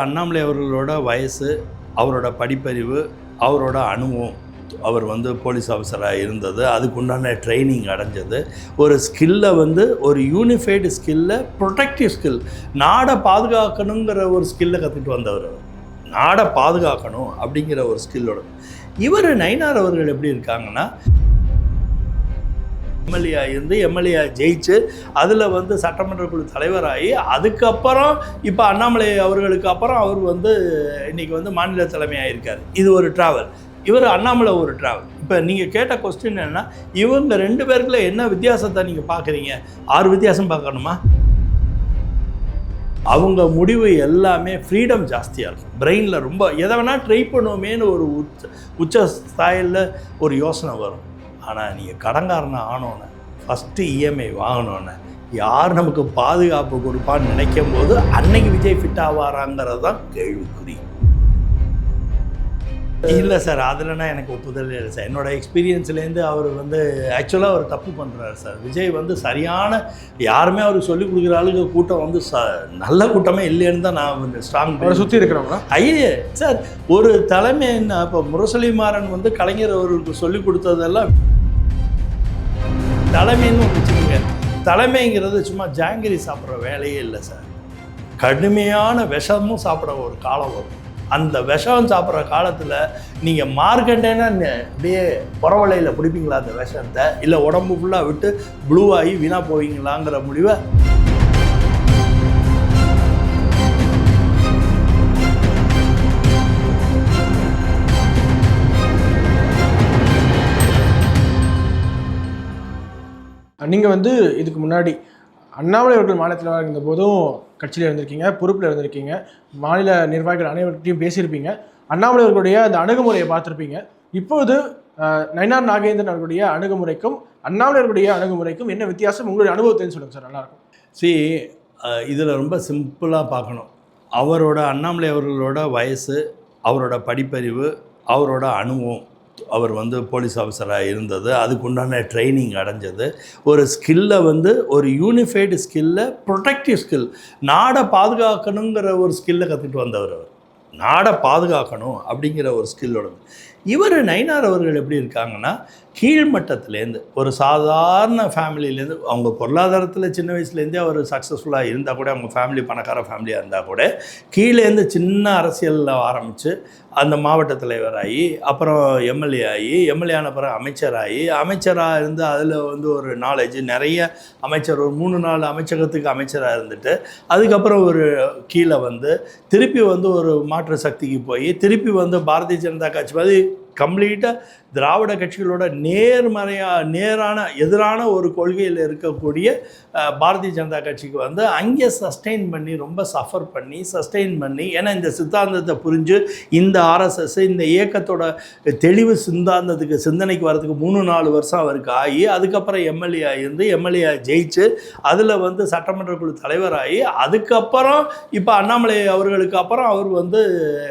அண்ணாமலை அவர்களோட வயசு அவரோட படிப்பறிவு அவரோட அனுபவம். அவர் வந்து போலீஸ் ஆஃபீஸராக இருந்தது. அதுக்குண்டான ட்ரைனிங் அடைஞ்சது. ஒரு ஸ்கில்லை வந்து ஒரு யூனிஃபைடு ஸ்கில்லை ப்ரொடெக்டிவ் ஸ்கில் நாடை பாதுகாக்கணுங்கிற ஒரு ஸ்கில்லை கற்றுக்கிட்டு வந்தவர் நாடை பாதுகாக்கணும் அப்படிங்கிற ஒரு ஸ்கில்லோட இவர் நயினார் அவர்கள் எப்படி இருக்காங்கன்னா எம்எல்ஏ இருந்து எம்எல்ஏ ஜெயிச்சு அதில் வந்து சட்டமன்ற குழு தலைவராகி அதுக்கப்புறம் இப்போ அண்ணாமலை அவர்களுக்கு அப்புறம் அவர் வந்து இன்றைக்கி வந்து மாநில தலைமையாக இருக்கார் இது ஒரு ட்ராவல் இவர் அண்ணாமலை ஒரு ட்ராவல் இப்போ நீங்கள் கேட்ட கொஸ்டின் என்னன்னா இவங்க ரெண்டு பேருக்குள்ள என்ன வித்தியாசத்தை நீங்கள் பார்க்குறீங்க ஆறு வித்தியாசம் பார்க்கணுமா? அவங்க முடிவு எல்லாமே ஃப்ரீடம் ஜாஸ்தியாக இருக்கும். பிரெயினில் ரொம்ப எதை வேணால் ட்ரை பண்ணுவோமேன்னு ஒரு உச்ச உச்ச ஸ்தாயில் ஒரு யோசனை வரும். ஆனால் நீங்கள் கடங்காரனை ஆனோன்னே ஃபஸ்ட்டு இஎம்ஐ வாங்கினோன்னே யார் நமக்கு பாதுகாப்பு கொடுப்பான்னு நினைக்கும் போது அன்னைக்கு விஜய் ஃபிட் ஆவாராங்கிறது தான் கேள்விக்குறி. இல்லை சார் அதுலனா எனக்கு ஒப்புதல் இல்லை சார். என்னோட எக்ஸ்பீரியன்ஸ்லேருந்து அவர் வந்து ஆக்சுவலாக அவர் தப்பு பண்ணுறாரு சார். விஜய் வந்து சரியான யாருமே அவருக்கு சொல்லிக் கொடுக்குற அளவுக்கு கூட்டம் வந்து ச நல்ல கூட்டமே இல்லைன்னு தான் நான் வந்து ஸ்ட்ராங் அவரை சுற்றி இருக்கிறவங்களா? ஐயே சார் ஒரு தலைமை என்ன இப்போ முரசொலி மாறன் வந்து கலைஞர் அவர்களுக்கு சொல்லிக் கொடுத்ததெல்லாம் தலைமைன்னு வச்சுக்கோங்க. தலைமைங்கிறது சும்மா ஜாங்கிரி சாப்பிட்ற வேலையே இல்லை சார். கடுமையான விஷமும் சாப்பிட்ற ஒரு காலம் வரும். அந்த விஷம் சாப்பிட்ற காலத்தில் நீங்கள் மார்க்கண்டேனா அப்படியே புறவலையில் பிடிப்பீங்களா அந்த விஷத்தை? இல்லை உடம்பு ஃபுல்லாக விட்டு ப்ளூ ஆகி வீணாக போவீங்களாங்கிற முடிவை நீங்கள் வந்து இதுக்கு முன்னாடி அண்ணாமலை அவர்கள் மாநிலத்தில் இருந்த போதும் கட்சியில் இருந்திருக்கீங்க பொறுப்பில் இருந்திருக்கீங்க மாநில நிர்வாகிகள் அனைவர்கிட்டையும் பேசியிருப்பீங்க. அண்ணாமலை அவர்களுடைய அந்த அணுகுமுறையை பார்த்துருப்பீங்க. இப்போது நயனார் நயினார் நாகேந்திரன் அவர்களுடைய அணுகுமுறைக்கும் அண்ணாமலை அவர்களுடைய அணுகுமுறைக்கும் என்ன வித்தியாசம்? உங்களுடைய அனுபவத்தைன்னு சொல்லுங்கள் சார் நல்லாயிருக்கும் சி இதில் ரொம்ப சிம்பிளாக பார்க்கணும். அவரோட அண்ணாமலை அவர்களோட வயசு அவரோட படிப்பறிவு அவரோட அனுபவம். அவர் வந்து போலீஸ் ஆஃபீஸராக இருந்தது. அதுக்குண்டான ட்ரைனிங் அடைஞ்சது. ஒரு ஸ்கில்லை வந்து ஒரு யூனிஃபைடு ஸ்கில்லை ப்ரொடெக்டிவ் ஸ்கில் நாடை பாதுகாக்கணுங்கிற ஒரு ஸ்கில்லை கற்றுக்கிட்டு வந்தவர் அவர். நாடை பாதுகாக்கணும் அப்படிங்கிற ஒரு ஸ்கில்லோட இவர் நயினார் அவர்கள் எப்படி இருக்காங்கன்னா கீழ்மட்டத்துலேருந்து ஒரு சாதாரண ஃபேமிலியிலேருந்து அவங்க பொருளாதாரத்தில் சின்ன வயசுலேருந்தே அவர் சக்ஸஸ்ஃபுல்லாக இருந்தால் கூட அவங்க ஃபேமிலி பணக்கார ஃபேமிலியாக இருந்தால் கூட கீழேருந்து சின்ன அரசியலில் ஆரம்பித்து அந்த மாவட்ட தலைவராகி அப்புறம் எம்எல்ஏ ஆகி எம்எல்ஏ ஆன பிறகு அமைச்சராகி அமைச்சராக இருந்து அதில் வந்து ஒரு நாலேஜ் நிறைய அமைச்சர் ஒரு மூணு நாலு அமைச்சகத்துக்கு அமைச்சராக இருந்துட்டு அதுக்கப்புறம் ஒரு கீழே வந்து திருப்பி வந்து ஒரு மாற்று சக்திக்கு போய் திருப்பி வந்து பாரதிய ஜனதா கட்சி மாதிரி கம்ப்ளீட்டாக திராவிட கட்சிகளோட நேர்மறையாக நேரான எதிரான ஒரு கொள்கையில் இருக்கக்கூடிய பாரதிய ஜனதா கட்சிக்கு வந்து அங்கே சஸ்டெயின் பண்ணி ரொம்ப சஃபர் பண்ணி சஸ்டெயின் பண்ணி ஏன்னா இந்த சித்தாந்தத்தை புரிஞ்சு இந்த ஆர்எஸ்எஸ் இந்த இயக்கத்தோட தெளிவு சிந்தாந்தத்துக்கு சிந்தனைக்கு வரதுக்கு மூணு நாலு வருஷம் அவருக்கு ஆகி அதுக்கப்புறம் எம்எல்ஏ இருந்து எம்எல்ஏ ஜெயிச்சு அதில் வந்து சட்டமன்ற குழு தலைவராகி அதுக்கப்புறம் இப்போ அண்ணாமலை அவர்களுக்கு அப்புறம் அவர் வந்து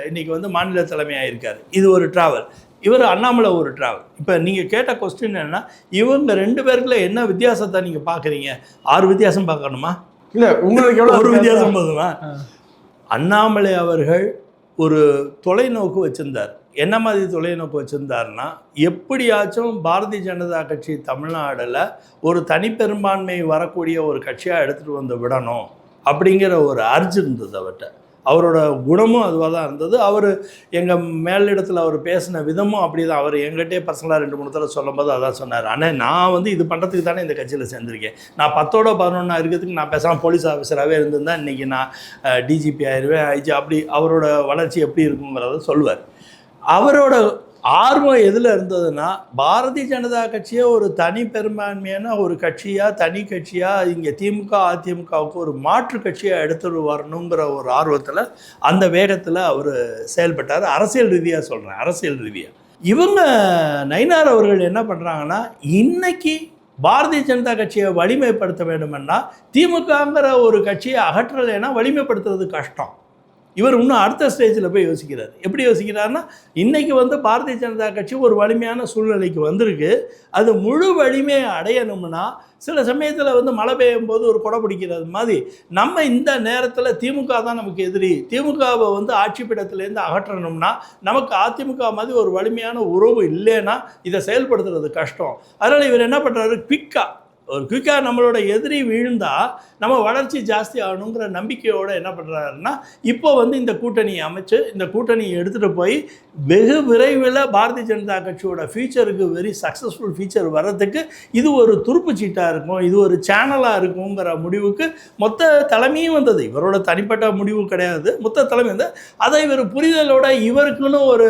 இன்றைக்கி வந்து மாநில தலைமையாக இருக்கார். இது ஒரு ட்ராவல் இவர் அண்ணாமலை ஒரு ட்ராவல் இப்போ நீங்கள் கேட்ட கொஸ்டின் என்னன்னா இவங்க ரெண்டு பேருக்குள்ள என்ன வித்தியாசத்தை நீங்கள் பார்க்குறீங்க? ஆறு வித்தியாசம் பார்க்கணுமா? இல்லை உங்களுக்கு எவ்வளோ ஒரு வித்தியாசம்? போதுமா. அண்ணாமலை அவர்கள் ஒரு தொலைநோக்கு வச்சிருந்தார். என்ன மாதிரி தொலைநோக்கு வச்சிருந்தாருன்னா எப்படியாச்சும் பாரதிய ஜனதா கட்சி தமிழ்நாடுல ஒரு தனிப்பெரும்பான்மை வரக்கூடிய ஒரு கட்சியாக எடுத்துகிட்டு வந்து விடணும் அப்படிங்கிற ஒரு அர்ஜ் இருந்தது அவர்கிட்ட. அவரோட குணமும் அதுவாக தான் இருந்தது. அவர் எங்கள் மேலிடத்தில் அவர் பேசின விதமும் அப்படி தான் அவர் எங்கிட்டே பர்சனலாக ரெண்டு மூணு தடவை சொல்லும்போது அதான் சொன்னார். ஆனால் நான் வந்து இது பண்ணுறதுக்கு தானே இந்த கட்சியில் சேர்ந்திருக்கேன். நான் பத்தோட பதினொன்றா இருக்கிறதுக்கு நான் பேசாமல் போலீஸ் ஆஃபீஸராகவே இருந்திருந்தா இன்றைக்கி நான் டிஜிபி ஆயிடுவேன் ஐஜி அப்படி அவரோட வளர்ச்சி எப்படி இருக்குங்கிறத சொல்லுவார். அவரோட ஆர்வம் எதில் இருந்ததுன்னா பாரதிய ஜனதா கட்சியை ஒரு தனி பெரும்பான்மையான ஒரு கட்சியாக தனி கட்சியாக இங்கே திமுக அதிமுகவுக்கு ஒரு மாற்று கட்சியாக எடுத்துட்டு வரணுங்கிற ஒரு ஆர்வத்தில் அந்த வேகத்தில் அவர் செயல்பட்டார். அரசியல் ரீதியாக சொல்கிறேன் அரசியல் ரீதியாக இவங்க நயினார் அவர்கள் என்ன பண்ணுறாங்கன்னா இன்னைக்கு பாரதிய ஜனதா கட்சியை வலிமைப்படுத்த வேண்டுமென்னா திமுகங்கிற ஒரு கட்சியை அகற்றலைன்னா வலிமைப்படுத்துறது கஷ்டம். இவர் இன்னும் அடுத்த ஸ்டேஜில் போய் யோசிக்கிறார். எப்படி யோசிக்கிறாருன்னா இன்றைக்கி வந்து பாரதிய ஜனதா கட்சி ஒரு வலிமையான சூழ்நிலைக்கு வந்திருக்கு. அது முழு வலிமையை அடையணும்னா சில சமயத்தில் வந்து மழை பெய்யும் போது ஒரு கொடை பிடிக்கிறது மாதிரி நம்ம இந்த நேரத்தில் திமுக தான் நமக்கு எதிரி. திமுகவை வந்து ஆட்சிப்பிடத்துலேருந்து அகற்றணும்னா நமக்கு அதிமுக மாதிரி ஒரு வலிமையான உறவு இல்லைன்னா இதை செயல்படுத்துறது கஷ்டம். அதனால் இவர் என்ன பண்ணுறாரு குவிக்காக ஒரு குயிக்காக நம்மளோட எதிரி வீழ்ந்தால் நம்ம வளர்ச்சி ஜாஸ்தி ஆகணுங்கிற நம்பிக்கையோடு என்ன பண்ணுறாருன்னா இப்போ வந்து இந்த கூட்டணியை அமைச்சு இந்த கூட்டணியை எடுத்துகிட்டு போய் வெகு விரைவில் பாரதிய ஜனதா கட்சியோட ஃபியூச்சருக்கு வெரி சக்ஸஸ்ஃபுல் ஃபியூச்சர் வர்றதுக்கு இது ஒரு துருப்பு சீட்டாக இருக்கும் இது ஒரு சேனலாக இருக்குங்கிற முடிவுக்கு மொத்த தலைமையும் வந்தது. இவரோட தனிப்பட்ட முடிவு கிடையாது. மொத்த தலைமை வந்து அதை இவர் புரிதலோட இவருக்குன்னு ஒரு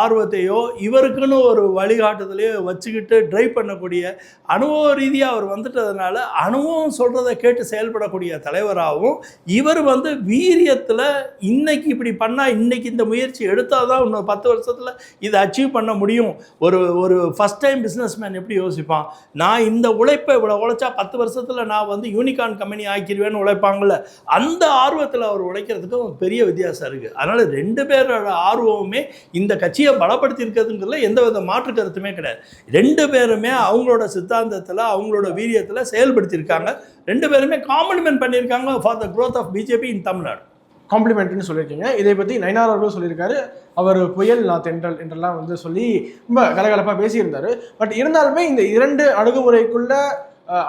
ஆர்வத்தையோ இவருக்குன்னு ஒரு வழிகாட்டுதலையோ வச்சுக்கிட்டு ட்ரைவ் பண்ணக்கூடிய அனுபவ ரீதியாக அவர் வந்துட்டதுனால அனுபவம் சொல்கிறத கேட்டு செயல்படக்கூடிய தலைவராகவும் இவர் வந்து வீரியத்தில் இன்னைக்கு இப்படி பண்ணால் இன்னைக்கு இந்த முயற்சி எடுத்தால் தான் இன்னும் பத்து வருஷத்தில் இதை அச்சீவ் பண்ண முடியும். ஒரு ஒரு ஃபஸ்ட் டைம் பிஸ்னஸ்மேன் எப்படி யோசிப்பான்? நான் இந்த உழைப்பை இவ்வளோ உழைச்சா பத்து வருஷத்தில் நான் வந்து யூனிகார்ன் கம்பெனி ஆக்கிடுவேன்னு உழைப்பாங்கள்ல அந்த ஆர்வத்தில் அவர் உழைக்கிறதுக்கும் பெரிய வித்தியாசம் இருக்குது அதனால் ரெண்டு பேரோட ஆர்வமுமே இந்த கட்சியை பலப்படுத்தி இருக்கிறதுங்கிறதுல எந்த வித மாற்று கருத்துமே கிடையாது. ரெண்டு பேருமே அவங்களோட சித்தாந்தத்தில் அவங்களோட வீரியத்தில் செயல்படுத்தியிருக்காங்க. ரெண்டு பேருமே காம்ப்ளிமெண்ட் பண்ணியிருக்காங்க for the growth of BJP in Tamil Nadu காம்ப்ளிமெண்ட்னு சொல்லியிருக்கீங்க. இதை பற்றி நயனார் அவர்களும் சொல்லியிருக்காரு. அவர் புயல் நான் தென்றல் என்றெல்லாம் வந்து சொல்லி ரொம்ப கலகலப்பாக பேசியிருந்தாரு. பட் இருந்தாலுமே இந்த இரண்டு அணுகுமுறைக்குள்ள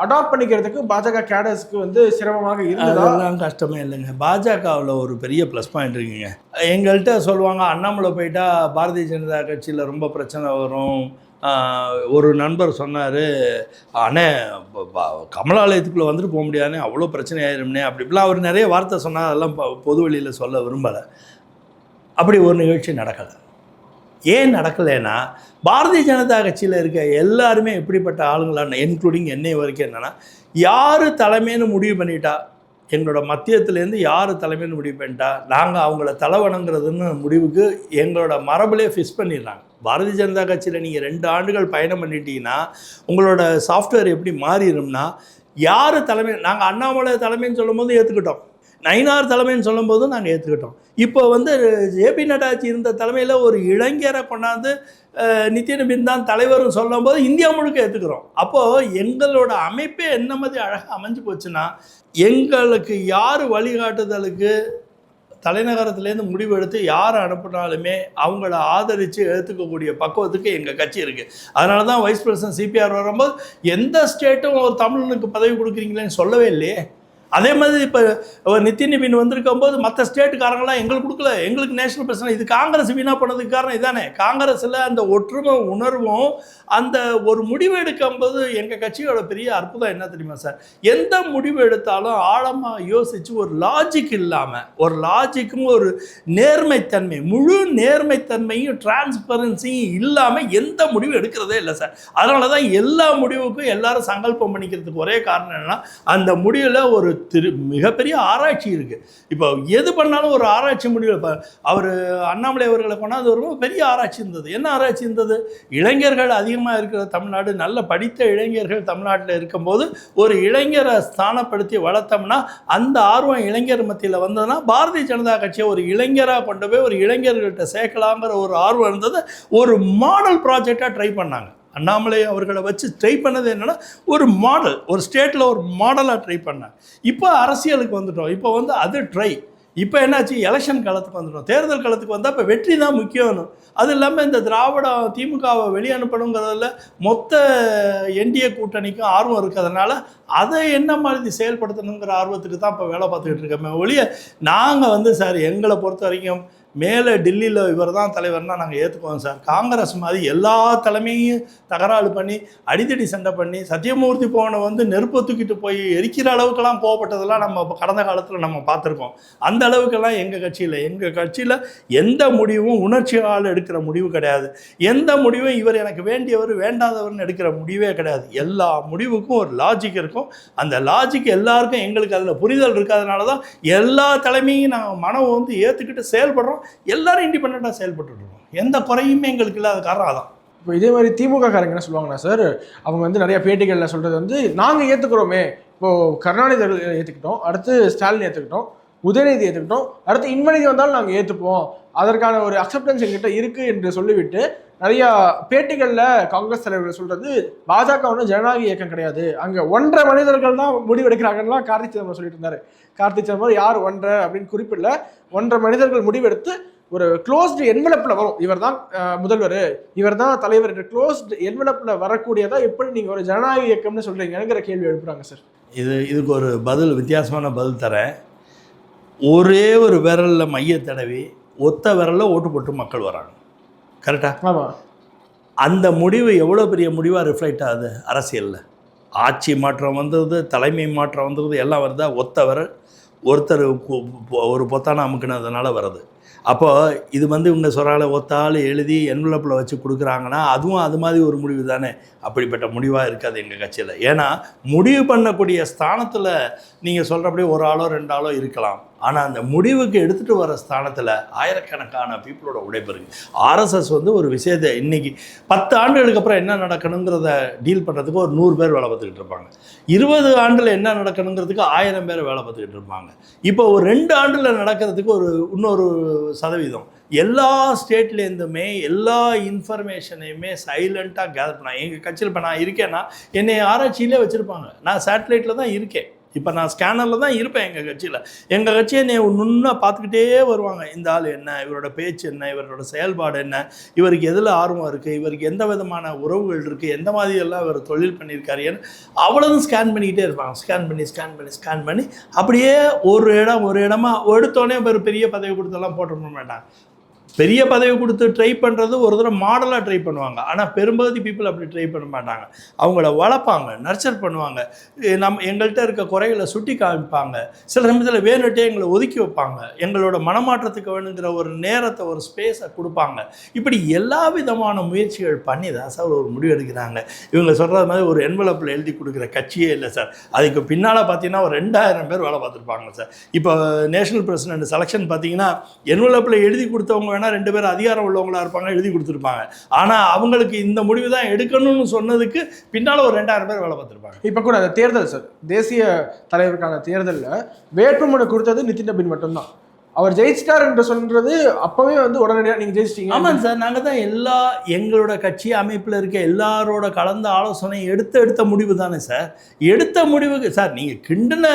அடாப்ட் பண்ணிக்கிறதுக்கு பாஜக கேடர்ஸ்க்கு வந்து சிரமமாக இருந்ததா? அதெல்லாம் கஷ்டமே இல்லைங்க. பாஜகவில் ஒரு பெரிய ப்ளஸ் பாயிண்ட் இருக்குங்க. எங்கள்கிட்ட சொல்லுவாங்க அண்ணாமலை போயிட்டா பாரதிய ஜனதா கட்சியில் ரொம்ப பிரச்சனை வரும். ஒரு நண்பர் சொன்னார் அண்ணே ப- கமலாலயத்துக்குள்ளே வந்துட்டு போக முடியாதுனே அவ்வளோ பிரச்சனை ஆயிரும்னே அப்படி இப்படிலாம் அவர் நிறைய வார்த்தை சொன்னார் அதெல்லாம் பொது வெளியில் சொல்ல விரும்பலை. அப்படி ஒரு நிகழ்ச்சி நடக்கலை. ஏன் நடக்கலைன்னா பாரதிய ஜனதா கட்சியில் இருக்க எல்லாருமே எப்படிப்பட்ட ஆளுங்களான இன்க்ளூடிங் என்னை வரைக்கும் என்னென்னா யார் தலைமைன்னு முடிவு பண்ணிட்டா எங்களோட மத்தியத்துலேருந்து யார் தலைமைன்னு முடிவு பண்ணிட்டா? நாங்கள் அவங்கள தலைவணங்குறதுன்னு முடிவுக்கு எங்களோட மரபுலே ஃபிக்ஸ் பண்ணிடுறாங்க. பாரதிய ஜனதா கட்சியில் நீங்கள் ரெண்டு ஆண்டுகள் பயணம் பண்ணிட்டீங்கன்னா உங்களோட சாஃப்ட்வேர் எப்படி மாறிடும்னா யார் தலைமை நாங்கள் அண்ணாமலை தலைமைன்னு சொல்லும்போது ஏற்றுக்கிட்டோம் நயினார் தலைமைன்னு சொல்லும்போது நாங்கள் ஏற்றுக்கிட்டோம் இப்போ வந்து ஜேபி நட்டாச்சி இருந்த தலைமையில் ஒரு இளைஞரை கொண்டாந்து அஹ், நித்யநபின் தான் தலைவர்னு சொல்லும்போது இந்தியா முழுக்க ஏற்றுக்கிறோம் அப்போது எங்களோட அமைப்பே என்ன மாதிரி அழகாக அமைஞ்சு போச்சுன்னா எங்களுக்கு யார் வழிகாட்டுதலுக்கு தலைநகரத்துலேருந்து முடிவு எடுத்து யார் அனுப்புனாலுமே அவங்கள ஆதரித்து ஏற்றுக்கக்கூடிய பக்குவத்துக்கு எங்கள் கட்சி இருக்குது அதனால தான் வைஸ் பிரசிடன்ட் சிபிஆர் வரும்போது எந்த ஸ்டேட்டும் ஒரு தமிழனுக்கு பதவி கொடுக்குறீங்களேன்னு சொல்லவே இல்லையே. அதே மாதிரி இப்போ நிதின் நிபின் வந்திருக்கும் போது மற்ற ஸ்டேட்டுக்காரங்களாம் எங்களுக்கு கொடுக்கல. எங்களுக்கு நேஷனல் பிரச்சனை. இது காங்கிரஸ் வீணாக பண்ணதுக்கு காரணம் இதானே. காங்கிரஸில் அந்த ஒற்றுமை உணர்வும் அந்த ஒரு முடிவு எடுக்கும் போது எங்கள் கட்சியோட பெரிய அற்புதம் என்ன தெரியுமா சார்? எந்த முடிவு எடுத்தாலும் ஆழமாக யோசித்து ஒரு லாஜிக் இல்லாமல் ஒரு லாஜிக்கும் ஒரு நேர்மைத்தன்மை முழு நேர்மைத்தன்மையும் டிரான்ஸ்பரன்சியும் இல்லாமல் எந்த முடிவு எடுக்கிறதே இல்லை சார். அதனால தான் எல்லா முடிவுக்கும் எல்லாரும் சங்கல்பம் பண்ணிக்கிறதுக்கு ஒரே காரணம் என்னன்னா அந்த முடிவில் ஒரு திரு மிகப்பெரிய ஆராய்ச்சி இருக்குது இப்போ எது பண்ணாலும் ஒரு ஆராய்ச்சி முடிவு இப்போ அவர் அண்ணாமலை அவர்களை கொண்டாந்து ஒரு பெரிய ஆராய்ச்சி இருந்தது. என்ன ஆராய்ச்சி இருந்தது? இளைஞர்கள் அதிகமாக இருக்கிற தமிழ்நாடு நல்ல படித்த இளைஞர்கள் தமிழ்நாட்டில் இருக்கும்போது ஒரு இளைஞரை ஸ்தானப்படுத்தி வளர்த்தோம்னா அந்த ஆர்வம் இளைஞர் மத்தியில் வந்ததுன்னா பாரதிய ஜனதா கட்சியை ஒரு இளைஞராக கொண்டு போய் ஒரு இளைஞர்கள்ட்ட சேர்க்கலாங்கிற ஒரு ஆர்வம் இருந்தது. ஒரு மாடல் ப்ராஜெக்டாக ட்ரை பண்ணாங்க. அண்ணாமலை அவர்களை வச்சு ட்ரை பண்ணது என்னென்னா ஒரு மாடல் ஒரு ஸ்டேட்டில் ஒரு மாடலாக ட்ரை பண்ணேன் இப்போ அரசியலுக்கு வந்துட்டோம். இப்போ வந்து அது ட்ரை இப்போ என்னாச்சு? எலெக்ஷன் காலத்துக்கு வந்துட்டோம். தேர்தல் காலத்துக்கு வந்தால் இப்போ வெற்றி தான் முக்கியம் அது இல்லாமல் இந்த திராவிட திமுகவை வெளியனுப்பணுங்கிறதுல மொத்த என்டிஏ கூட்டணிக்கும் ஆர்வம் இருக்கிறதுனால அதை என்ன மாதிரி செயல்படுத்தணுங்கிற ஆர்வத்துக்கு தான் இப்போ வேலை பார்த்துக்கிட்டு இருக்கோமே ஒழிய நாங்கள் வந்து சார் எங்களை பொறுத்த வரைக்கும் மேலே டெல்லியில் இவர் தான் தலைவர்னா நாங்கள் ஏற்றுக்குவோம் சார். காங்கிரஸ் மாதிரி எல்லா தலைமையும் தகராறு பண்ணி அடிதடி சண்டை பண்ணி சத்தியமூர்த்தி போனை வந்து நெருப்பை தூக்கிட்டு போய் எரிக்கிற அளவுக்கெல்லாம் கோவப்பட்டதெல்லாம் நம்ம கடந்த காலத்தில் நம்ம பார்த்துருக்கோம். அந்த அளவுக்கெல்லாம் எங்கள் கட்சியில் எங்கள் கட்சியில் எந்த முடிவும் உணர்ச்சியால் எடுக்கிற முடிவு கிடையாது. எந்த முடிவும் இவர் எனக்கு வேண்டியவர் வேண்டாதவர்னு எடுக்கிற முடிவே கிடையாது. எல்லா முடிவுக்கும் ஒரு லாஜிக் இருக்கும். அந்த லாஜிக் எல்லாருக்கும் எங்களுக்கு அதில் புரிதல் இருக்காதனால தான் எல்லா தலைமையும் நாங்கள் மனம் வந்து ஏற்றுக்கிட்டு செயல்படுறோம். எல்லாரும் இண்டிபெண்ட்டாக செயல்பட்டுருக்கோம் எந்த குறையுமே எங்களுக்கு இல்லாத காரணம் அதான். இப்போ இதே மாதிரி திமுக காரங்க என்ன சொல்லுவாங்கன்னா சார் அவங்க வந்து நிறைய பேட்டிகளில் சொல்கிறது வந்து நாங்கள் ஏற்றுக்கிறோமே இப்போது கருணாநிதி ஏற்றுக்கிட்டோம் அடுத்து ஸ்டாலின் ஏற்றுக்கிட்டோம் உதயநிதி ஏற்றுக்கிட்டோம் அடுத்து இன்மநிதி வந்தாலும் நாங்கள் ஏற்றுப்போம் அதற்கான ஒரு அக்செப்டன்ஸ் எங்கிட்ட இருக்குது என்று சொல்லிவிட்டு நிறைய பேட்டிகளில் காங்கிரஸ் தலைவர்கள் சொல்றது பாஜக ஒன்றும் ஜனநாயக இயக்கம் கிடையாது. அங்கே ஒன்றரை மனிதர்கள் தான் முடிவெடுக்கிறாங்கலாம் கார்த்திக் சிதம்பரம் சொல்லிட்டு இருந்தாரு. கார்த்திக் சிதம்பரம் யார் ஒன்றரை அப்படின்னு குறிப்பிடல. ஒன்றரை மனிதர்கள் முடிவெடுத்து ஒரு க்ளோஸ்டு என்வலப்பில் வரும். இவர் தான் முதல்வர். இவர் தான் தலைவர் க்ளோஸ்டு என்வலப்பில் வரக்கூடியதா எப்படி நீங்கள் ஒரு ஜனநாயக இயக்கம்னு சொல்கிறீங்கிற கேள்வி எழுப்புறாங்க சார் இது இதுக்கு ஒரு பதில் வித்தியாசமான பதில் தரேன். ஒரே ஒரு விரலில் மைய தடவி ஒத்த விரலில் ஓட்டு போட்டு மக்கள் வராங்க. கரெக்டா ஆமாம் அந்த முடிவு எவ்வளோ பெரிய முடிவாக ரிஃப்ளெக்ட் ஆகுது அரசியலில்? ஆட்சி மாற்றம் வந்தது தலைமை மாற்றம் வந்தது எல்லாம் வருதா? ஒத்த விரல். ஒருத்தர் ஒரு பொத்தான அமுக்கினதுனால வருது. அப்போ இது வந்து இவங்க சொல்கிறால ஒத்தாள் எழுதி என்வலப்பில் வச்சு கொடுக்குறாங்கன்னா அதுவும் அது மாதிரி ஒரு முடிவு தானே? அப்படிப்பட்ட முடிவாக இருக்காது எங்கள் கட்சியில். ஏன்னா முடிவு பண்ணக்கூடிய ஸ்தானத்தில் நீங்கள் சொல்கிறபடி ஒரு ஆளோ ரெண்டு ஆளோ இருக்கலாம். ஆனால் அந்த முடிவுக்கு எடுத்துகிட்டு வர ஸ்தானத்தில் ஆயிரக்கணக்கான பீப்புளோட உழைப்பு இருக்குது ஆர்எஸ்எஸ் வந்து ஒரு விஷயத்தை இன்னைக்கு பத்து ஆண்டுகளுக்கு அப்புறம் என்ன நடக்கணுங்கிறத டீல் பண்ணுறதுக்கு ஒரு நூறு பேர் வேலை பார்த்துக்கிட்டு இருப்பாங்க. இருபது ஆண்டில் என்ன நடக்கணுங்கிறதுக்கு ஆயிரம் பேர் வேலை பார்த்துக்கிட்டு இருப்பாங்க. இப்போ ஒரு ரெண்டு ஆண்டில் நடக்கிறதுக்கு ஒரு இன்னொரு சதவீதம். எல்லா ஸ்டேட்லேருந்துமே எல்லா இன்ஃபர்மேஷனையுமே சைலண்ட்டாக கேதர் பண்ணாங்க எங்கள் கட்சியில் இப்போ நான் இருக்கேன்னா என்னை ஆராய்ச்சியிலே வச்சுருப்பாங்க. நான் சேட்டலைட்டில் தான் இருக்கேன். இப்போ நான் ஸ்கேனரில் தான் இருப்பேன் எங்கள் கட்சியில். எங்கள் கட்சியை என்னை நுண்ணாக பார்த்துக்கிட்டே வருவாங்க. இந்த ஆள் என்ன? இவரோட பேச்சு என்ன? இவரோட செயல்பாடு என்ன? இவருக்கு எதில் ஆர்வம் இருக்குது இவருக்கு எந்த விதமான உறவுகள் இருக்குது எந்த மாதிரியெல்லாம் இவர் தொழில் பண்ணியிருக்காரு? ஏன்னு அவ்வளோதும் ஸ்கேன் பண்ணிக்கிட்டே இருப்பாங்க. ஸ்கேன் பண்ணி ஸ்கேன் பண்ணி ஸ்கேன் பண்ணி அப்படியே ஒரு இடம் ஒரு இடமா எடுத்தோடனே ஒரு பெரிய பதவி கொடுத்தெல்லாம் போட்டுட மாட்டாங்க. பெரிய பதவி கொடுத்து ட்ரை பண்ணுறது ஒரு தடவை மாடலாக ட்ரை பண்ணுவாங்க. ஆனால் பெரும்பகுதி பீப்புள் அப்படி ட்ரை பண்ண மாட்டாங்க. அவங்கள வளர்ப்பாங்க நர்ச்சர் பண்ணுவாங்க. நம் நம்ம எங்கள்கிட்ட இருக்க குறைகளை சுட்டி காமிப்பாங்க. சில சமயத்தில் வேணுட்டே எங்களை ஒதுக்கி வைப்பாங்க. எங்களோட மனமாற்றத்துக்கு வேணுங்கிற ஒரு நேரத்தை ஒரு ஸ்பேஸை கொடுப்பாங்க. இப்படி எல்லா விதமான முயற்சிகள் பண்ணி தான் சார் ஒரு முடிவு எடுக்கிறாங்க. இவங்க சொல்கிற மாதிரி ஒரு என்வலப்பில் எழுதி கொடுக்குற கட்சியே இல்லை சார் அதுக்கு பின்னால் பார்த்தீங்கன்னா ஒரு ரெண்டாயிரம் பேர் வேலை பார்த்துருப்பாங்க சார் இப்போ நேஷனல் பிரசிடென்ட் செலெக்ஷன் பார்த்தீங்கன்னா என்வலப்பில் எழுதி கொடுத்தவங்க வேணால் ரெண்டு பேர் அதிகாரம் உள்ளவங்களா இருப்பாங்க எழுதி கொடுத்துருப்பாங்க. ஆனால் அவங்களுக்கு இந்த முடிவு தான் எடுக்கணும்னு சொன்னதுக்கு பின்னால் ஒரு ரெண்டாயிரம் பேர் வேலை பார்த்துருப்பாங்க. இப்போ கூட அந்த தேர்தல் சார் தேசிய தலைவருக்கான தேர்தலில் வேட்புமனு கொடுத்தது நிதின் நபின் மட்டும்தான். அவர் ஜெயிச்சிட்டார் என்று சொல்றது அப்பவே வந்து உடனடியாக நீங்க ஜெயிச்சிட்டீங்க. ஆமாம் சார் நாங்கள் தான் எல்லா எங்களோட கட்சி அமைப்பில் இருக்க எல்லாரோட கலந்த ஆலோசனை எடுத்த எடுத்த முடிவு தானே சார்? எடுத்த முடிவுக்கு சார் நீங்கள் கிண்டின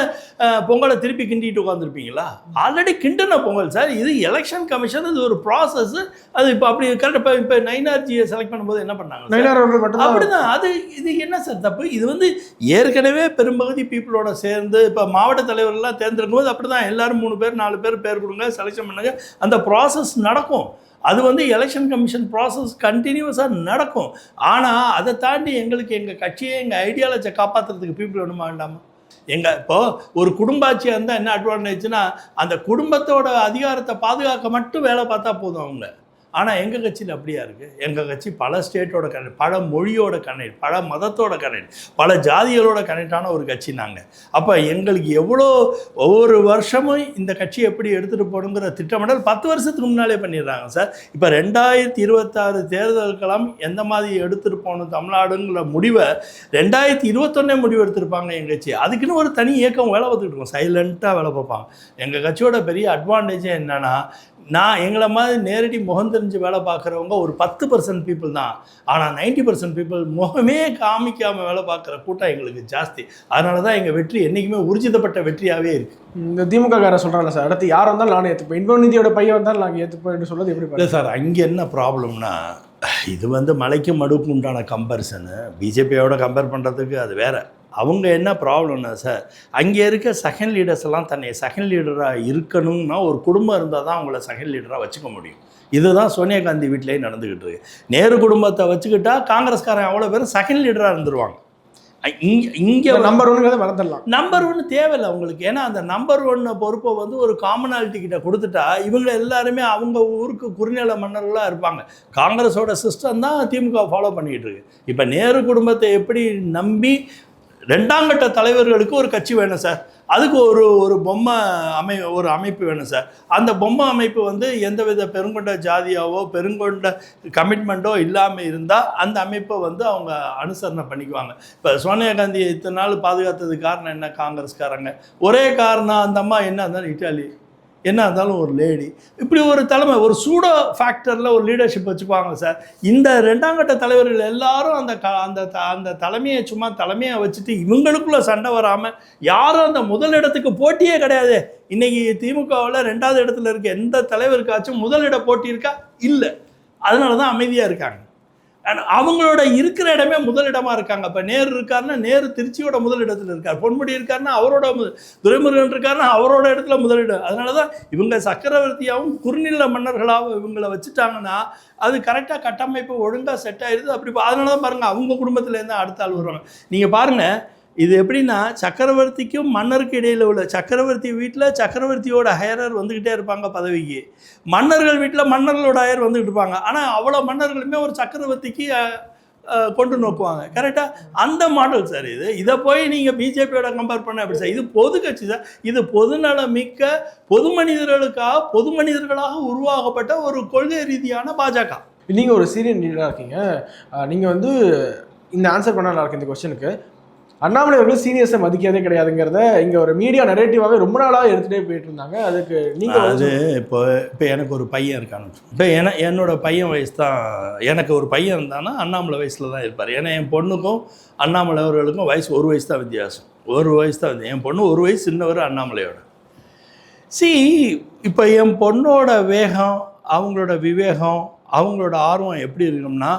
பொங்கலை திருப்பி கிண்டிட்டு உட்காந்துருப்பீங்களா ஆல்ரெடி கிண்டின பொங்கல் சார் இது எலெக்ஷன் கமிஷன் இது ஒரு ப்ராசஸ் அது இப்போ அப்படி கரெக்ட் இப்போ இப்போ நைனார்ஜியை செலக்ட் பண்ணும்போது என்ன பண்ணாங்க அவர்கள் மட்டும்தான். அப்படிதான் அது இது என்ன சார் தப்பு? இது வந்து ஏற்கனவே பெரும்பகுதி பீப்புளோட சேர்ந்து இப்போ மாவட்ட தலைவர்கள்லாம் தேர்ந்தெடுக்கும் போது அப்படி தான் எல்லாரும் மூணு பேர் நாலு பேர் பேர் கொடுங்க செலெக்ஷன் பண்ணுங்க. அந்த ப்ராசஸ் நடக்கும். அது வந்து எலெக்ஷன் கமிஷன் ப்ராசஸ் கண்டினியூஸாக நடக்கும். ஆனால் அதை தாண்டி எங்களுக்கு எங்கள் கட்சியை எங்கள் ஐடியாலஜை காப்பாற்றுறதுக்கு பீப்புள் வேணுமா வேண்டாமா? எங்கள் இப்போது ஒரு குடும்பாட்சியாக இருந்தால் என்ன அட்வான்டேஜ்னா அந்த குடும்பத்தோட அதிகாரத்தை பாதுகாக்க மட்டும் வேலை பார்த்தா போதும் அவங்க ஆனால் எங்கள் கட்சியில் அப்படியா இருக்குது எங்கள் கட்சி பல ஸ்டேட்டோட கனெக்ட் பல மொழியோட கனெக்ட் பல மதத்தோட கனெக்ட் பல ஜாதிகளோட கனெக்டான ஒரு கட்சி நாங்கள் அப்போ எங்களுக்கு எவ்வளோ ஒவ்வொரு வருஷமும் இந்த கட்சி எப்படி எடுத்துகிட்டு போகணுங்கிற திட்டமிடல் பத்து வருஷத்துக்கு முன்னாலே பண்ணிடுறாங்க சார். இப்போ ரெண்டாயிரத்தி இருபத்தாறு தேர்தலுக்கெல்லாம் எந்த மாதிரி எடுத்துகிட்டு போகணும் தமிழ்நாடுங்கிற முடிவை ரெண்டாயிரத்தி இருபத்தொன்னே முடிவு எடுத்திருப்பாங்க எங்கள் கட்சி. அதுக்குன்னு ஒரு தனி இயக்கம் வேலை பார்த்துக்கிட்டு இருக்கோம். சைலண்ட்டாக வேலை பார்ப்பாங்க. எங்கள் கட்சியோட பெரிய அட்வான்டேஜே என்னென்னா நான் எங்களை மாதிரி நேரடி முகம் தெரிஞ்சு வேலை பார்க்குறவங்க ஒரு பத்து பர்சன்ட் பீப்புள் தான். ஆனால் நைன்டி பர்சன்ட் பீப்புள் முகமே காமிக்காமல் வேலை பார்க்குற கூட்டம் எங்களுக்கு ஜாஸ்தி. அதனால தான் எங்கள் வெற்றி என்றைக்குமே உறுதிதப்பட்ட வெற்றியாகவே இருக்குது இந்த திமுக காரன் சொல்றாங்க சார் அடுத்து யார் வந்தாலும் நானே ஏற்றுப்போம் இன்ப நிதியோட பையன் வந்தாலும் நாங்கள் ஏற்றுப்போம் என்று சொல்றது எப்படி இல்லை சார் அங்கே என்ன ப்ராப்ளம்னா இது வந்து மலைக்கும் மடுக்கும் உண்டான கம்பேரிசனு பிஜேபியோட கம்பேர் பண்ணுறதுக்கு அது வேற. அவங்க என்ன ப்ராப்ளம்னா சார் அங்கே இருக்க செகண்ட் லீடர்ஸ் எல்லாம் தன்னை செகண்ட் லீடராக இருக்கணும்னா ஒரு குடும்பம் இருந்தால் தான் அவங்கள செகண்ட் லீடராக வச்சுக்க முடியும். இதுதான் சோனியா காந்தி வீட்டிலேயே நடந்துக்கிட்டு இருக்கு. நேரு குடும்பத்தை வச்சுக்கிட்டா காங்கிரஸ்காரன் அவ்வளோ பேர் செகண்ட் லீடராக இருந்துருவாங்க. இங்கே இங்கே நம்பர் ஒன்னுங்கிறத மறந்துடலாம். நம்பர் ஒன்று தேவையில்லை அவங்களுக்கு. ஏன்னா அந்த நம்பர் ஒன்று பொறுப்பை வந்து ஒரு காமனாலிட்டி கிட்ட கொடுத்துட்டா இவங்க எல்லாருமே அவங்க ஊருக்கு குறுநில மன்னர்களாக இருப்பாங்க. காங்கிரஸோட சிஸ்டம் தான் திமுக ஃபாலோ பண்ணிகிட்டு இருக்கு. இப்போ நேரு குடும்பத்தை எப்படி நம்பி ரெண்டாம் கட்ட தலைவர்களுக்கு ஒரு கட்சி வேணும் சார். அதுக்கு ஒரு ஒரு பொம்மை அமை ஒரு அமைப்பு வேணும் சார். அந்த பொம்மை அமைப்பு வந்து எந்தவித பெருங்கொண்ட ஜாதியாவோ பெருங்கொண்ட கமிட்மெண்ட்டோ இல்லாமல் இருந்தால் அந்த அமைப்பை வந்து அவங்க அனுசரணை பண்ணிக்குவாங்க. இப்போ சோனியா காந்தியை இத்தனை நாள் பாதுகாத்ததுக்கு காரணம் என்ன காங்கிரஸ்காரங்க? ஒரே காரணம் அந்த அம்மா என்ன இருந்தாலும் இட்டாலி? என்ன இருந்தாலும் ஒரு லேடி இப்படி ஒரு தலைமை ஒரு சூடோ ஃபேக்டரில் ஒரு லீடர்ஷிப் வச்சுக்குவாங்க சார் இந்த ரெண்டாம் கட்ட தலைவர்கள் எல்லாரும் அந்த க அந்த த- அந்த தலைமையை சும்மா தலைமையை வச்சுட்டு இவங்களுக்குள்ளே சண்டை வராமல் யாரும் அந்த முதல் இடத்துக்கு போட்டியே கிடையாது. இன்றைக்கி திமுகவில் ரெண்டாவது இடத்துல இருக்க எந்த தலைவருக்காச்சும் முதலிட போட்டி இருக்கா? இல்லை. அதனால தான் அமைதியாக இருக்காங்க. அவங்களோட இருக்கிற இடமே முதலிடமா இருக்காங்க. இப்போ நேரு இருக்காருன்னா நேரு திருச்சியோட முதலிடத்தில் இருக்கார். பொன்முடி இருக்காருன்னா அவரோட மு- துரைமுருகன் இருக்காருன்னா அவரோட இடத்துல முதலிடம் அதனால தான் இவங்க சக்கரவர்த்தியாகவும் குறுநில மன்னர்களாகவும் இவங்களை வச்சுட்டாங்கன்னா அது கரெக்டாக கட்டமைப்பு ஒழுங்காக செட் ஆயிடுது அப்படி அதனால தான் பாருங்கள் அவங்க குடும்பத்துலேருந்து அடுத்த ஆள் வருவாங்க. நீங்கள் பாருங்கள் இது எப்படின்னா சக்கரவர்த்திக்கும் மன்னருக்கு இடையில் உள்ள சக்கரவர்த்தி வீட்டில் சக்கரவர்த்தியோட ஹயரர் வந்துக்கிட்டே இருப்பாங்க பதவிக்கு. மன்னர்கள் வீட்டில் மன்னர்களோட ஹயர் வந்துக்கிட்டு இருப்பாங்க. ஆனால் அவ்வளோ மன்னர்களுமே ஒரு சக்கரவர்த்திக்கு கொண்டு நோக்குவாங்க. கரெக்டாக அந்த மாடல் சார் இது. இதை போய் நீங்கள் பிஜேபியோட கம்பேர் பண்ண எப்படி சார் இது பொது கட்சி சார் இது பொதுநல மிக்க பொது மனிதர்களுக்காக பொது மனிதர்களாக உருவாக்கப்பட்ட ஒரு கொள்கை ரீதியான பாஜக. நீங்கள் ஒரு சீரியல் லீடராக இருக்கீங்க. நீங்கள் வந்து இந்த ஆன்சர் பண்ண நல்லா இருக்கு இந்த கொஸ்டினுக்கு அண்ணாமலை அவர்கள் சீனியர்ஸை மதிக்கிறதே கிடையாதுங்கிறத இங்க ஒரு மீடியா நரேட்டிவாவே ரொம்ப நாளா எடுத்துட்டே போயிட்டு இருந்தாங்க அதுக்கு நீங்க அது இப்போ இப்போ எனக்கு ஒரு பையன் இருக்கான்னு இப்போ என என்னோட பையன் வயசு தான் எனக்கு ஒரு பையன் இருந்தானா அண்ணாமலை வயசில் தான் இருப்பார். ஏன்னா என் பொண்ணுக்கும் அண்ணாமலை அவர்களுக்கும் வயசு ஒரு வயசு தான் வித்தியாசம். ஒரு வயசு தான். என் பொண்ணு ஒரு வயசு சின்னவர் அண்ணாமலையோட. சி இப்போ என் பொண்ணோட வேகம் அவங்களோட விவேகம் அவங்களோட ஆர்வம் எப்படி இருக்கும்னா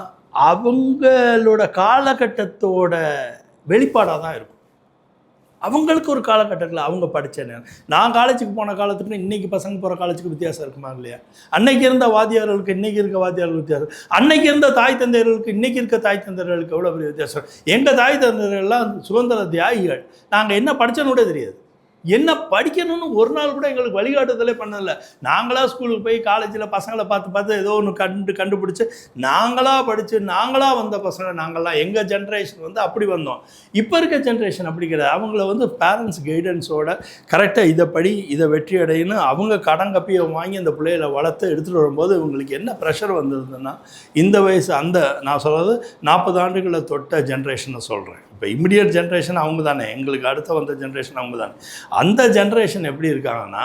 அவங்களோட காலகட்டத்தோட வெளிப்பாடாக தான் இருக்கும். அவங்களுக்கு ஒரு காலகட்டத்தில் அவங்க படித்த நேரம். நான் காலேஜுக்கு போன காலத்துக்கு இன்னைக்கு பசங்க போகிற காலேஜுக்கு வித்தியாசம் இருக்குமா இல்லையா? அன்னைக்கு இருந்த வாத்தியார்களுக்கு இன்னைக்கு இருக்க வாத்தியார்களுக்கு வித்தியாசம். அன்னைக்கு இருந்த தாய் தந்தையர்களுக்கு இன்னைக்கு இருக்க தாய் தந்தையர்களுக்கு எவ்வளோ பெரிய வித்தியாசம்? எங்கள் தாய் தந்தையர்கள்லாம் சுதந்திர தியாகிகள். நாங்கள் என்ன படித்தோன்னு கூட தெரியாது. என்ன படிக்கணும்னு ஒரு நாள் கூட எங்களுக்கு வழிகாட்டுதலே பண்ணதில்ல. நாங்களாக ஸ்கூலுக்கு போய் காலேஜில் பசங்களை பார்த்து பார்த்து ஏதோ ஒன்று கண்டு கண்டுபிடிச்சி நாங்களாக படித்து நாங்களாக வந்த பசங்க நாங்களாம் எங்கள் ஜென்ரேஷன் வந்து அப்படி வந்தோம். இப்போ இருக்க ஜென்ரேஷன் அப்படி கிடையாது அவங்கள வந்து பேரண்ட்ஸ் கைடன்ஸோட கரெக்டாக இதை படி இதை வெற்றி அடையணும் அவங்க கடன் கப்பியை வாங்கி அந்த பிள்ளைகளை வளர்த்து எடுத்துகிட்டு வரும்போது இவங்களுக்கு என்ன ப்ரெஷர் வந்ததுன்னா இந்த வயசு அந்த நான் சொல்கிறது நாற்பது ஆண்டுகளை தொட்ட ஜென்ரேஷனை சொல்கிறேன் இப்போ இம்மிடியட் ஜென்ரேஷன் அவங்க தானே. எங்களுக்கு அடுத்த வந்த ஜென்ரேஷன் அவங்க தானே. அந்த ஜென்ரேஷன் எப்படி இருக்காங்கன்னா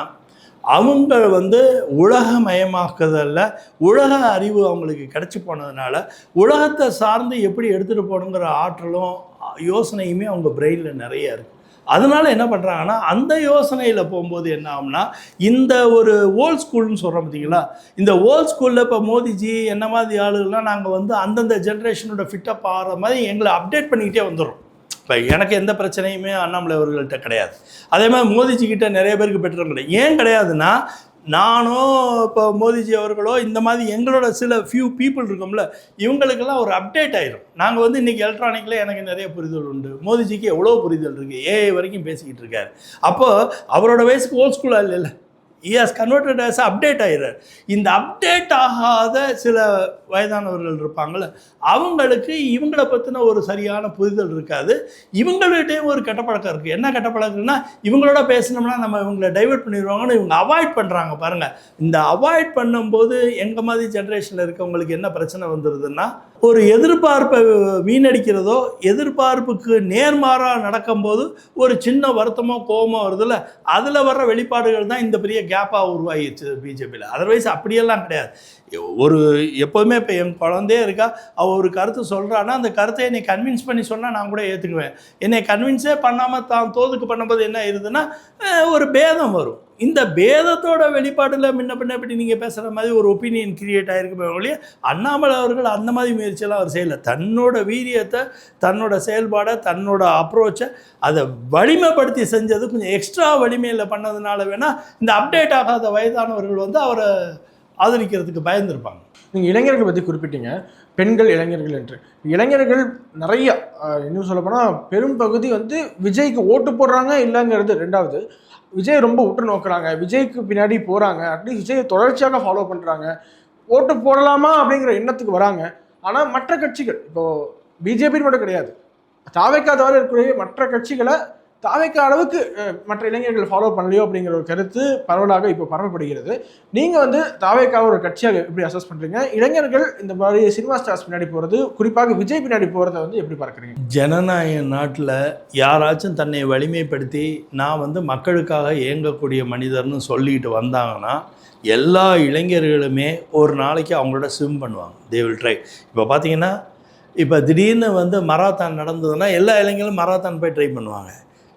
அவங்க வந்து உலகமயமாக்குதலில் உலக அறிவு அவங்களுக்கு கிடைச்சி போனதுனால உலகத்தை சார்ந்து எப்படி எடுத்துகிட்டு போகணுங்கிற ஆற்றலும் யோசனையுமே அவங்க பிரெயினில் நிறைய இருக்குது அதனால என்ன பண்ணுறாங்கன்னா அந்த யோசனையில் போகும்போது என்ன ஆகும்னா இந்த ஒரு ஓல்ட் ஸ்கூல்னு சொல்கிறோம் பார்த்தீங்களா? இந்த ஓல்ட் ஸ்கூலில் இப்போ மோதிஜி என்ன மாதிரி ஆளுகள்லாம் நாங்கள் வந்து அந்தந்த ஜென்ரேஷனோட ஃபிட்டப் ஆகிற மாதிரி எங்களை அப்டேட் பண்ணிக்கிட்டே வந்துடுறோம். இப்போ எனக்கு எந்த பிரச்சனையுமே அண்ணாமலை அவர்கள்ட்ட கிடையாது. அதே மாதிரி மோதிஜி கிட்ட நிறைய பேருக்கு பெற்றவங்க கிடையாது ஏன் கிடையாதுன்னா நானோ இப்போ மோதிஜி அவர்களோ இந்த மாதிரி எங்களோட சில ஃபியூ பீப்புள் இருக்கோம்ல இவங்களுக்கெல்லாம் ஒரு அப்டேட் ஆயிரும். நாங்கள் வந்து இன்றைக்கி எலக்ட்ரானிக்கில் எனக்கு நிறைய புரிதல் உண்டு. மோதிஜிக்கு எவ்வளோ புரிதல் இருக்குது ஏஐ வரைக்கும் பேசிக்கிட்டு இருக்காரு. அப்போது அவரோட வயசுக்கு ஓல்ட் ஸ்கூலாக இல்லைல்ல? இஎஸ் கன்வெர்டட் ஆஸ் அப்டேட் ஆகிறார் இந்த அப்டேட் ஆகாத சில வயதானவர்கள் இருப்பாங்கள்ல அவங்களுக்கு இவங்களை பற்றின ஒரு சரியான புரிதல் இருக்காது. இவங்கள்ட்டையும் ஒரு கெட்ட பழக்கம் இருக்குது என்ன கெட்ட பழக்கம்னா இவங்களோட பேசினோம்னா நம்ம இவங்களை டைவர்ட் பண்ணிடுவாங்கன்னு இவங்க அவாய்ட் பண்ணுறாங்க பாருங்கள் இந்த அவாய்ட் பண்ணும்போது எங்கள் மாதிரி ஜென்ரேஷனில் இருக்கவங்களுக்கு என்ன பிரச்சனை வந்துடுதுன்னா ஒரு எதிர்பார்ப்பை வீணடிக்கிறதோ எதிர்பார்ப்புக்கு நேர்மாறாக நடக்கும்போது ஒரு சின்ன வருத்தமோ கோபமோ வருதுல்ல அதில் வர்ற வெளிப்பாடுகள் தான் இந்த பெரிய கேப்பாக உருவாகிடுச்சு பிஜேபியில் அதர்வைஸ் அப்படியெல்லாம் கிடையாது. ஒரு எப்போதுமே இப்போ என் குழந்தையே இருக்கா அவள் ஒரு கருத்து சொல்கிறான்னா அந்த கருத்தை என்னை கன்வின்ஸ் பண்ணி சொன்னால் நான் கூட ஏற்றுக்குவேன் என்னை கன்வின்ஸே பண்ணாமல் தான் தோதுக்கு பண்ணும்போது என்ன ஆயிருதுன்னா ஒரு பேதம் வரும். இந்த பேதத்தோட வெளிப்பாடில் முன்ன பின்ன இப்படி நீங்கள் பேசுகிற மாதிரி ஒரு ஒப்பீனியன் கிரியேட் ஆகிருக்குமே ஒழிய அண்ணாமலை அவர்கள் அந்த மாதிரி முயற்சியெல்லாம் அவர் செய்யலை. தன்னோட வீரியத்தை தன்னோட செயல்பாடை தன்னோட அப்ரோச்சை அதை வலிமைப்படுத்தி செஞ்சது கொஞ்சம் எக்ஸ்ட்ரா வலிமையில் பண்ணதுனால வேணால் இந்த அப்டேட் ஆகாத வயதானவர்கள் வந்து அவரை ஆதரிக்கிறதுக்கு பயந்துருப்பாங்க. நீங்கள் இளைஞர்கள் பற்றி குறிப்பிட்டீங்க. பெண்கள் இளைஞர்கள் என்று. இளைஞர்கள் நிறைய இன்னும் சொல்லப்போனால் பெரும்பகுதி பெரும் பகுதி வந்து விஜய்க்கு ஓட்டு போடுறாங்க இல்லைங்கிறது ரெண்டாவது. விஜய் ரொம்ப உற்று நோக்குறாங்க. விஜய்க்கு பின்னாடி போகிறாங்க அட்லீஸ்ட் விஜயை தொடர்ச்சியாக ஃபாலோ பண்ணுறாங்க ஓட்டு போடலாமா அப்படிங்கிற எண்ணத்துக்கு வராங்க. ஆனால் மற்ற கட்சிகள் இப்போது பிஜேபின்னு மட்டும் கிடையாது. தாவைக்கா தவிர இருக்கக்கூடிய மற்ற கட்சிகளை தாவேக்க அளவுக்கு மற்ற இளைஞர்கள் ஃபாலோ பண்ணலையோ அப்படிங்கிற ஒரு கருத்து பரவலாக இப்போ பரவப்படுகிறது. நீங்கள் வந்து தாவைக்காக ஒரு கட்சியாக எப்படி அசஸ் பண்ணுறீங்க இளைஞர்கள் இந்த மாதிரி சினிமா ஸ்டார்ஸ் பின்னாடி போகிறது குறிப்பாக விஜய் பின்னாடி போகிறத வந்து எப்படி பார்க்குறீங்க? ஜனநாயக நாட்டில் யாராச்சும் தன்னை வலிமைப்படுத்தி நான் வந்து மக்களுக்காக இயங்கக்கூடிய மனிதர்னு சொல்லிட்டு வந்தாங்கன்னா எல்லா இளைஞர்களுமே ஒரு நாளைக்கு அவங்களோட ஸ்விம் பண்ணுவாங்க. தே வில் ட்ரை இப்போ பார்த்தீங்கன்னா இப்போ திடீர்னு வந்து மராத்தான் நடந்ததுன்னா எல்லா இளைஞர்களும் மராத்தான் போய் ட்ரை பண்ணுவாங்க.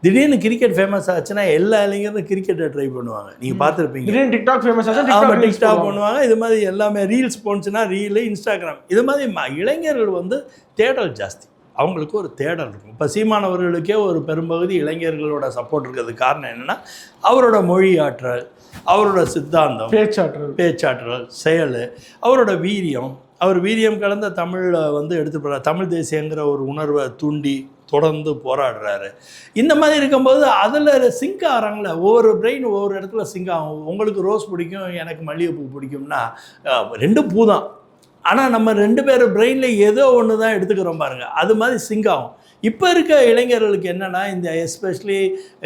திடீர்னு கிரிக்கெட் ஃபேமஸ் ஆச்சுன்னா எல்லா இளைஞரும் கிரிக்கெட்டை ட்ரை பண்ணுவாங்க. நீங்கள் பார்த்துருப்பீங்க. திடீர்னு டிக்டாக் ஃபேமஸ் ஆச்சு ஆமாம் டிக்டாக் பண்ணுவாங்க. இது மாதிரி எல்லாமே ரீல்ஸ் போணுச்சுன்னா ரீலு இன்ஸ்டாகிராம் இது மாதிரி ம- இளைஞர்கள் வந்து தேடல் ஜாஸ்தி. அவங்களுக்கு ஒரு தேடல் இருக்கும். இப்போ சீமானவர்களுக்கே ஒரு பெரும்பகுதி இளைஞர்களோட சப்போர்ட் இருக்கிறதுக்கு காரணம் என்னென்னா அவரோட மொழி ஆற்றல் அவரோட சித்தாந்தம் பேச்சாற்றல். பேச்சாற்றல் செயல் அவரோட வீரியம் அவர் வீரியம் கலந்த தமிழில் வந்து எடுத்து போகிறார் தமிழ் தேசியங்கிற ஒரு உணர்வை தூண்டி தொடர்ந்து போராடுறாரு. இந்த மாதிரி இருக்கும்போது அதில் சிங்க் ஆகிறாங்களே ஒவ்வொரு பிரெயின் ஒவ்வொரு இடத்துல சிங்க் ஆகும். உங்களுக்கு ரோஸ் பிடிக்கும் எனக்கு மல்லிகைப்பூ பிடிக்கும்னா ரெண்டும் பூ தான். ஆனால் நம்ம ரெண்டு பேர் பிரெயினில் ஏதோ ஒன்று தான் எடுத்துக்கிறோம் பாருங்கள் அது மாதிரி சிங்க் ஆகும். இப்போ இருக்க இளைஞர்களுக்கு என்னென்னா இந்த எஸ்பெஷலி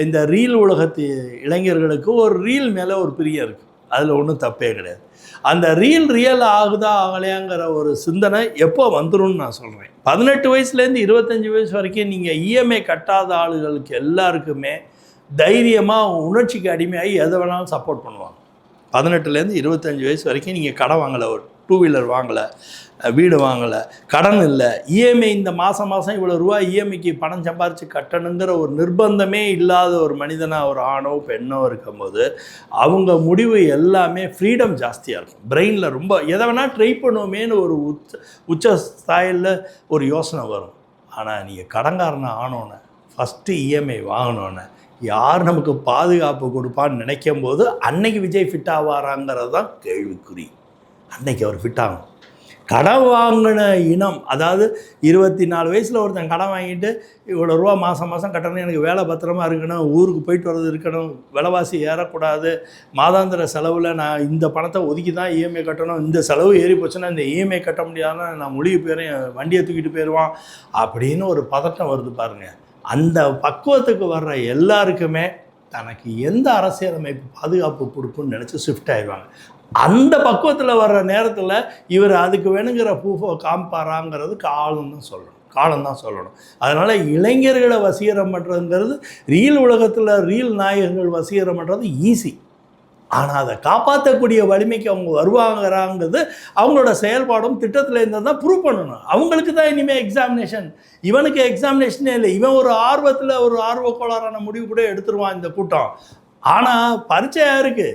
இந்த ரீல் உலகத்து இளைஞர்களுக்கு ஒரு ரீல் மேலே ஒரு பிரியம் இருக்குது அதில் ஒன்றும் தப்பே கிடையாது. அந்த ரீல் ரியல் ஆகுதா ஆகலையாங்கிற ஒரு சிந்தனை எப்போ வந்துரும்னு நான் சொல்கிறேன் பதினெட்டு வயசுலேருந்து இருபத்தஞ்சி வயசு வரைக்கும் நீங்கள் இஎம்ஐ கட்டாத ஆளுகளுக்கு எல்லாருக்குமே தைரியமாக உணர்ச்சிக்கு அடிமையாகி எதை வேணாலும் சப்போர்ட் பண்ணுவாங்க. பதினெட்டுலேருந்து இருபத்தஞ்சி வயசு வரைக்கும் நீங்கள் கடன் வாங்கலை ஒரு டூ வீலர் வாங்கலை வீடு வாங்கலை கடன் இல்லை. இஎம்ஐ இந்த மாதம் மாதம் இவ்வளோ ரூபா இஎம்ஐக்கு பணம் சம்பாரித்து கட்டணுங்கிற ஒரு நிர்பந்தமே இல்லாத ஒரு மனிதனாக ஒரு ஆணோ பெண்ணோ இருக்கும்போது அவங்க முடிவு எல்லாமே ஃப்ரீடம் ஜாஸ்தியாக இருக்கும். பிரெயினில் ரொம்ப எதை வேணால் ட்ரை பண்ணுவோமேன்னு ஒரு உச்ச உச்ச ஸ்தாயில் ஒரு யோசனை வரும். ஆனால் நீங்கள் கடன்காரனை ஆனோன்னே ஃபஸ்ட்டு இஎம்ஐ வாங்கினோன்னே யார் நமக்கு பாதுகாப்பு கொடுப்பான்னு நினைக்கும் போது அன்னைக்கு விஜய் ஃபிட் ஆவாராங்கிறது தான் கேள்விக்குறி. அன்னைக்கு அவர் ஃபிட் ஆகும். கடன் வாங்கின இனம் அதாவது இருபத்தி நாலு வயசில் ஒருத்தன் கடன் வாங்கிட்டு இவ்வளோ ரூபா மாதம் மாதம் கட்டணும் எனக்கு வேலை பத்திரமா இருக்கணும் ஊருக்கு போயிட்டு வர்றது இருக்கணும் விலைவாசி ஏறக்கூடாது மாதாந்திர செலவில் நான் இந்த பணத்தை ஒதுக்கி தான் இஎம்ஐ கட்டணும் இந்த செலவு ஏறி போச்சுன்னா இந்த இஎம்ஐ கட்ட முடியாதுன்னா நான் முழுகி போயிடுறேன் வண்டியை தூக்கிட்டு போயிடுவான் அப்படின்னு ஒரு பதட்டம் வருது பாருங்கள் அந்த பக்குவத்துக்கு வர்ற எல்லாருக்குமே தனக்கு எந்த அரசியலமைப்பு பாதுகாப்பு கொடுக்கும்னு நினச்சி ஷிஃப்ட் ஆயிடுவாங்க. அந்த பக்குவத்தில் வர்ற நேரத்தில் இவர் அதுக்கு வேணுங்கிற பூஃபோ காமிப்பாராங்கிறது காலம் தான் சொல்லணும். காலம் தான் சொல்லணும். அதனால் இளைஞர்களை வசீகரம் பண்ணுறதுங்கிறது ரீல் உலகத்தில் ரீல் நாயகர்கள் வசீகரம் பண்ணுறது ஈஸி ஆனால் அதை காப்பாற்றக்கூடிய வலிமைக்கு அவங்க வருவாங்கிறாங்கிறது அவங்களோட செயல்பாடும் திட்டத்தில் இருந்தால் தான் ப்ரூவ் பண்ணணும். அவங்களுக்கு தான் இனிமேல் எக்ஸாமினேஷன் இவனுக்கு எக்ஸாமினேஷனே இல்லை. இவன் ஒரு ஆர்வத்தில் ஒரு ஆர்வக்கோளாறான முடிவு கூட எடுத்துருவான் இந்த கூட்டம். ஆனால் பரிச்சை யாருக்கு?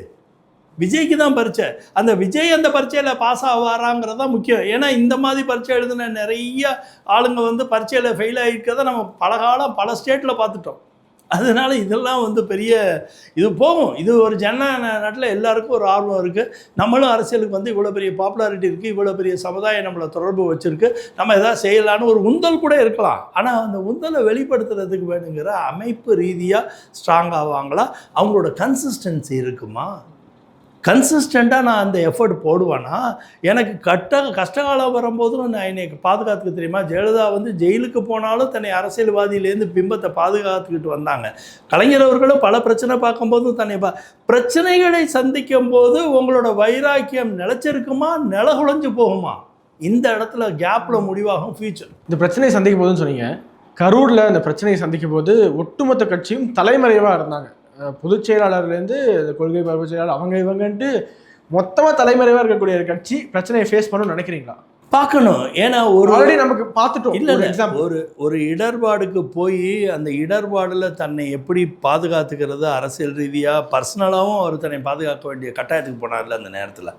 விஜய்க்கு தான் பரீட்சை. அந்த விஜய் அந்த பரீட்சையில் பாஸ் ஆவாராங்கிறது தான் முக்கியம். ஏன்னா இந்த மாதிரி பரீட்சை எழுதின நிறைய ஆளுங்க வந்து பரீட்சையில் ஃபெயில் ஆகிருக்கிறத நம்ம பல காலம் பல ஸ்டேட்டில் பார்த்துட்டோம். அதனால் இதெல்லாம் வந்து பெரிய இது போகும். இது ஒரு ஜன நாட்டில் எல்லாருக்கும் ஒரு ஆர்வம் இருக்குது நம்மளும் அரசியலுக்கு வந்து இவ்வளோ பெரிய பாப்புலாரிட்டி இருக்குது இவ்வளோ பெரிய சமுதாயம் நம்மளை தொடர்பு வச்சுருக்கு. நம்ம எதாவது செய்யலான்னு ஒரு உந்தல் கூட இருக்கலாம். ஆனால் அந்த உந்தலை வெளிப்படுத்துறதுக்கு வேணுங்கிற அமைப்பு ரீதியாக ஸ்ட்ராங் ஆவாங்களா? அவங்களோட கன்சிஸ்டன்சி இருக்குமா? கன்சிஸ்டண்ட்டாக நான் அந்த எஃபர்ட் போடுவேன்னா எனக்கு கட்ட கஷ்டகாலம் வரும்போதும் நான் என்னை பாதுகாத்துக்க தெரியுமா? ஜெயலலிதா வந்து ஜெயிலுக்கு போனாலும் தன்னை அரசியல்வாதியிலேருந்து பிம்பத்தை பாதுகாத்துக்கிட்டு வந்தாங்க. கலைஞர் அவர்களும் பல பிரச்சனை பார்க்கும்போதும் தன்னை பா பிரச்சனைகளை சந்திக்கும் போது உங்களோட வைராக்கியம் நிலச்சிருக்குமா? நிலகுலைஞ்சு போகுமா? இந்த இடத்துல கேப்பில் முடிவாகும் ஃபியூச்சர் இந்த பிரச்சனையை சந்திக்கும் போதுன்னு சொன்னீங்க. கரூரில் இந்த பிரச்சனையை சந்திக்கும் போது ஒட்டுமொத்த கட்சியும் தலைமறைவாக இருந்தாங்க. பொதுச் செயலாளர்லேருந்து கொள்கை பரப்பு செயலாளர் அவங்க இவங்கன்ட்டு மொத்தமாக தலைமறைவாக இருக்கக்கூடிய ஒரு கட்சி பிரச்சனையை ஃபேஸ் பண்ணணும்னு நினைக்கிறீங்களா? பார்க்கணும். ஏன்னா ஒரு ஆல்ரெடி நமக்கு பார்த்துட்டோம். இல்லை எக்ஸாம்பிள் ஒரு ஒரு இடர்பாடுக்கு போய் அந்த இடர்பாடில் தன்னை எப்படி பாதுகாத்துக்கிறது அரசியல் ரீதியாக பர்சனலாகவும் அவர் தன்னை பாதுகாக்க வேண்டிய கட்டாயத்துக்கு போனார்ல அந்த நேரத்தில்.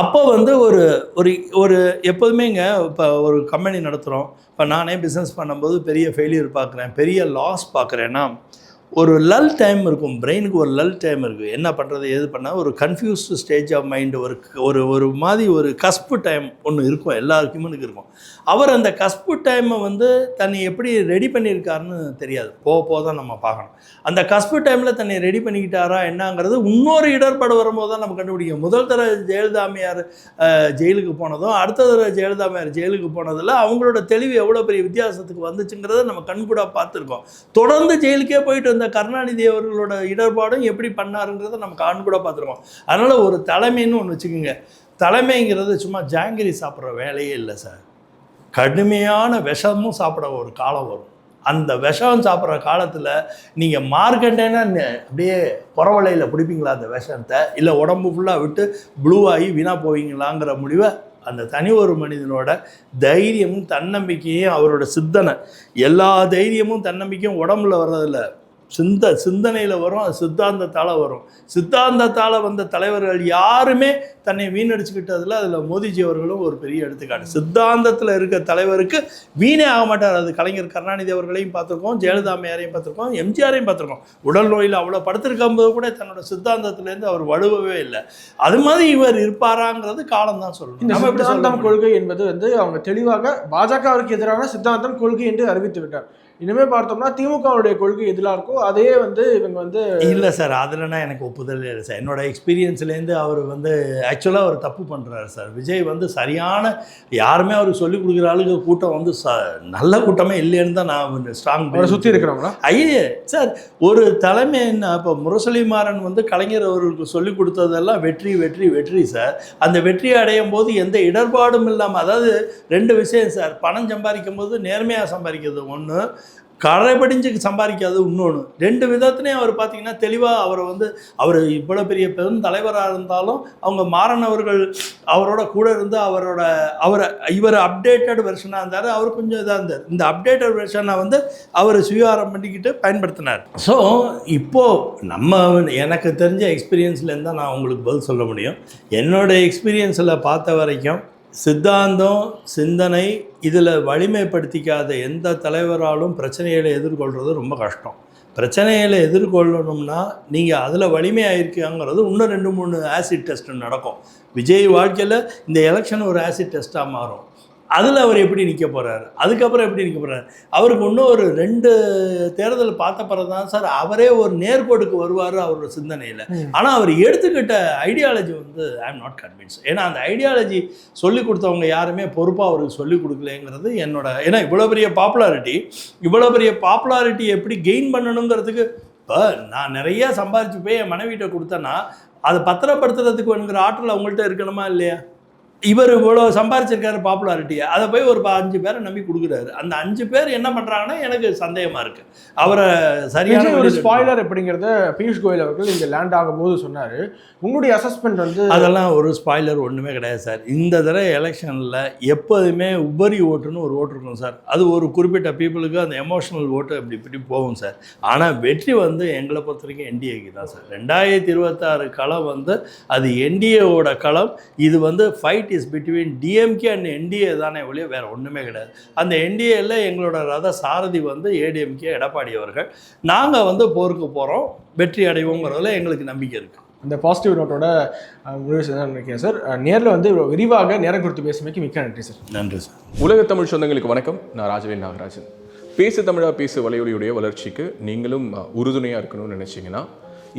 அப்போ வந்து ஒரு ஒரு ஒரு எப்போதுமேங்க இப்போ ஒரு கம்பெனி நடத்துகிறோம் இப்போ நானே பிஸ்னஸ் பண்ணும்போது பெரிய ஃபெயிலியர் பார்க்குறேன் பெரிய லாஸ் பார்க்குறேன்னா ஒரு லல் டைம் இருக்கும். பிரெயினுக்கு ஒரு லல் டைம் இருக்குது என்ன பண்ணுறது எது பண்ணால் ஒரு கன்ஃபியூஸ்டு ஸ்டேஜ் ஆஃப் மைண்டு ஒரு ஒரு ஒரு மாதிரி ஒரு கஸ்பு டைம் ஒன்று இருக்கும். எல்லா ஹியூமனுக்கு இருக்கும். அவர் அந்த கஸ்பு டைமை வந்து தன்னை எப்படி ரெடி பண்ணியிருக்காருன்னு தெரியாது. போக போக தான் நம்ம பார்க்கணும். அந்த கஸ்பு டைமில் தன்னை ரெடி பண்ணிக்கிட்டாரா என்னங்கிறது இன்னொரு இடர்பாடு வரும்போது தான் நம்ம கண்டுபிடிக்கும் முதல் தர ஜெயலலிதாமையார் ஜெயிலுக்கு போனதும் அடுத்த தர ஜெயலலிதாமையார் ஜெயிலுக்கு போனதில் அவங்களோட தெளிவு எவ்வளோ பெரிய வித்தியாசத்துக்கு வந்துச்சுங்கிறத நம்ம கண்கூடாக பார்த்துருக்கோம். தொடர்ந்து ஜெயிலுக்கே போயிட்டு வந்த கருணாநிதி அவர்களோட இடர்பாடும் எப்படி பண்ணாருங்கிறத நம்ம கண்கூட பார்த்துருக்கோம் அதனால் ஒரு தலைமைன்னு ஒன்று வச்சுக்கோங்க. தலைமைங்கிறது சும்மா ஜாங்கிரி சாப்பிட்ற வேலையே இல்லை சார். கடுமையான விஷமும் சாப்பிட ஒரு காலம் வரும். அந்த விஷம் சாப்பிட்ற காலத்தில் நீங்கள் மார்க்கண்டேனா அப்படியே புறவலையில் பிடிப்பீங்களா அந்த விஷத்தை? இல்லை உடம்பு ஃபுல்லாக விட்டு ப்ளூ ஆகி வீணாக போவீங்களாங்கிற முடிவை அந்த தனி ஒரு மனிதனோட தைரியமும் தன்னம்பிக்கையும் அவரோட சித்தனை எல்லா தைரியமும் தன்னம்பிக்கையும் உடம்புல வர்றதில்ல. சிந்த சிந்தனையில் வரும் அது சித்தாந்தத்தால் வரும். சித்தாந்தத்தால் வந்த தலைவர்கள் யாருமே தன்னை வீணடிச்சுக்கிட்டதில் அதில் மோதிஜி அவர்களும் ஒரு பெரிய எடுத்துக்காட்டு. சித்தாந்தத்தில் இருக்க தலைவருக்கு வீணே ஆக மாட்டார். அது கலைஞர் கருணாநிதி அவர்களையும் பார்த்துருக்கோம் ஜெயலலிதா அம்மையாரையும் பார்த்துருக்கோம் எம்ஜிஆரையும் பார்த்துருக்கோம். உடல் நோயில் அவ்வளோ படுத்திருக்கும் போது கூட தன்னோட சித்தாந்தத்திலேருந்து அவர் வலுவவே இல்லை. அது மாதிரி இவர் இருப்பாராங்கிறது காலம் தான் சொல்லணும். நம்ம சித்தாந்தம்? கொள்கை என்பது வந்து அவங்க தெளிவாக பாஜகவிற்கு எதிரான சித்தாந்தம் கொள்கை என்று அறிவித்து விட்டார். இனிமே பார்த்தோம்னா திமுகவுடைய கொள்கை எதிலாக இருக்கோ அதே வந்து இவங்க வந்து இல்லை சார் அதுலனா எனக்கு ஒப்புதல் இல்லை சார். என்னோட எக்ஸ்பீரியன்ஸ்லேருந்து அவர் வந்து ஆக்சுவலாக அவர் தப்பு பண்ணுறாரு சார். விஜய் வந்து சரியான யாருமே அவருக்கு சொல்லிக் கொடுக்குற ஆளுங்க கூட்டம் வந்து ச நல்ல கூட்டமே இல்லைன்னு தான் நான் ஸ்ட்ராங் சுற்றி இருக்கிறவங்களா? ஐயே சார் ஒரு தலைமை என்ன இப்போ முரசொலி மாறன் வந்து கலைஞர் அவர்களுக்கு சொல்லி கொடுத்ததெல்லாம் வெற்றி வெற்றி வெற்றி சார். அந்த வெற்றியை அடையும் போது எந்த இடர்பாடும் இல்லாமல் அதாவது ரெண்டு விஷயம் சார். பணம் சம்பாதிக்கும் போது நேர்மையாக சம்பாதிக்கிறது ஒன்று கரைபடிஞ்சு சம்பாதிக்காது இன்னொன்று ரெண்டு விதத்துலையும் அவர் பார்த்தீங்கன்னா தெளிவாக அவரை வந்து அவர் இவ்வளோ பெரிய பெரும் தலைவராக இருந்தாலும் அவங்க மாறனவர்கள் அவரோட கூட இருந்து அவரோட அவரை இவர் அப்டேட்டட் வெர்ஷனாக இருந்தார் அவர் கொஞ்சம் இதாக இருந்தார். இந்த அப்டேட்டட் வெர்ஷனை வந்து அவர் சுயாரம் பண்ணிக்கிட்டு பயன்படுத்தினார். ஸோ இப்போது நம்ம எனக்கு தெரிஞ்ச எக்ஸ்பீரியன்ஸ்லேருந்து தான் நான் உங்களுக்கு பதில் சொல்ல முடியும். என்னோட எக்ஸ்பீரியன்ஸில் பார்த்த வரைக்கும் சித்தாந்தம் சிந்தனை இதில் வலிமைப்படுத்திக்காத எந்த தலைவராலும் பிரச்சனைகளை எதிர்கொள்கிறது ரொம்ப கஷ்டம். பிரச்சனைகளை எதிர்கொள்ளணும்னா நீங்கள் அதில் வலிமையாயிருக்காங்கிறது இன்னும் ரெண்டு மூணு ஆசிட் டெஸ்ட் நடக்கும். விஜய் வாழ்க்கையில் இந்த எலெக்ஷன் ஒரு ஆசிட் டெஸ்ட்டாக மாறும். அதில் அவர் எப்படி நிற்க போகிறாரு அதுக்கப்புறம் எப்படி நிற்க போகிறாரு அவருக்கு இன்னும் ஒரு ரெண்டு தேர்தல் பார்த்த பிறகு தான் சார் அவரே ஒரு நேர்கோட்டுக்கு வருவார் அவரோட சிந்தனையில். ஆனால் அவர் எடுத்துக்கிட்ட ஐடியாலஜி வந்து ஐ எம் நாட் கன்வின்ஸ் ஏன்னா அந்த ஐடியாலஜி சொல்லி கொடுத்தவங்க யாருமே பொறுப்பாக அவருக்கு சொல்லி கொடுக்கலங்கிறது என்னோட ஏன்னா இவ்வளோ பெரிய பாப்புலாரிட்டி இவ்வளோ பெரிய பாப்புலாரிட்டி எப்படி கெயின் பண்ணணுங்கிறதுக்கு இப்போ நான் நிறைய சம்பாரிச்சு போய் என் மனைவிட்ட கொடுத்தேன்னா அதை பத்திரப்படுத்துறதுக்கு வேணுங்கிற ஆற்றல் அவங்கள்ட்ட இருக்கணுமா இல்லையா? இவர் இவ்வளோ சம்பாரிச்சிருக்காரு பாப்புலாரிட்டியை அதை போய் ஒரு அஞ்சு பேரை நம்பி கொடுக்குறாரு. அந்த அஞ்சு பேர் என்ன பண்ணுறாங்கன்னா எனக்கு சந்தேகமாக இருக்குது அவரை சரியான ஒரு ஸ்பாய்லர் அப்படிங்கிறத பியூஷ் கோயல் அவர்கள் இங்க லேண்ட் ஆகும்போது சொன்னாரு. உங்களுடைய அசஸ்மெண்ட் வந்து அதெல்லாம் ஒரு ஸ்பாய்லர் ஒன்றுமே கிடையாது சார். இந்த தடவை எலெக்ஷனில் எப்போதுமே உபரி ஓட்டுன்னு ஒரு ஓட்டு இருக்கும் சார். அது ஒரு குறிப்பிட்ட பீப்புளுக்கு அந்த எமோஷனல் ஓட்டு அப்படி இப்படி போகும் சார். ஆனால் வெற்றி வந்து எங்களை பொறுத்த வரைக்கும் என்டிஏக்கு தான் சார். ரெண்டாயிரத்தி இருபத்தாறு களம் வந்து அது என்டிஏவோட களம். இது வந்து fight is between DMK and NDA தானே ஒழிய வேறு ஒன்றுமே கிடையாது. அந்த என்டிஏல எங்களோட ரத சாரதி வந்து ஏடிஎம்கே எடப்பாடி அவர்கள். நாங்கள் வந்து போருக்கு போகிறோம் வெற்றி அடைவோங்கிறதுல எங்களுக்கு நம்பிக்கை இருக்குது அந்த பாசிட்டிவ் நோட்டோட முடிவு நினைக்கிறேன் சார்? நேரில் வந்து விரிவாக நேரம் கொடுத்து பேசுமைக்கு மிக்க நன்றி சார். நன்றி சார். உலக தமிழ் சொந்தங்களுக்கு வணக்கம். நான் ராஜவேல் நாகராஜன். பேசு தமிழா பேசு வலையொலியுடைய வளர்ச்சிக்கு நீங்களும் உறுதுணையாக இருக்கணும்னு நினச்சிங்கன்னா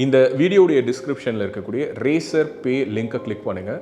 இந்த வீடியோடைய டிஸ்கிரிப்ஷனில் இருக்கக்கூடிய ரேசர் பே லிங்கை கிளிக் பண்ணுங்கள்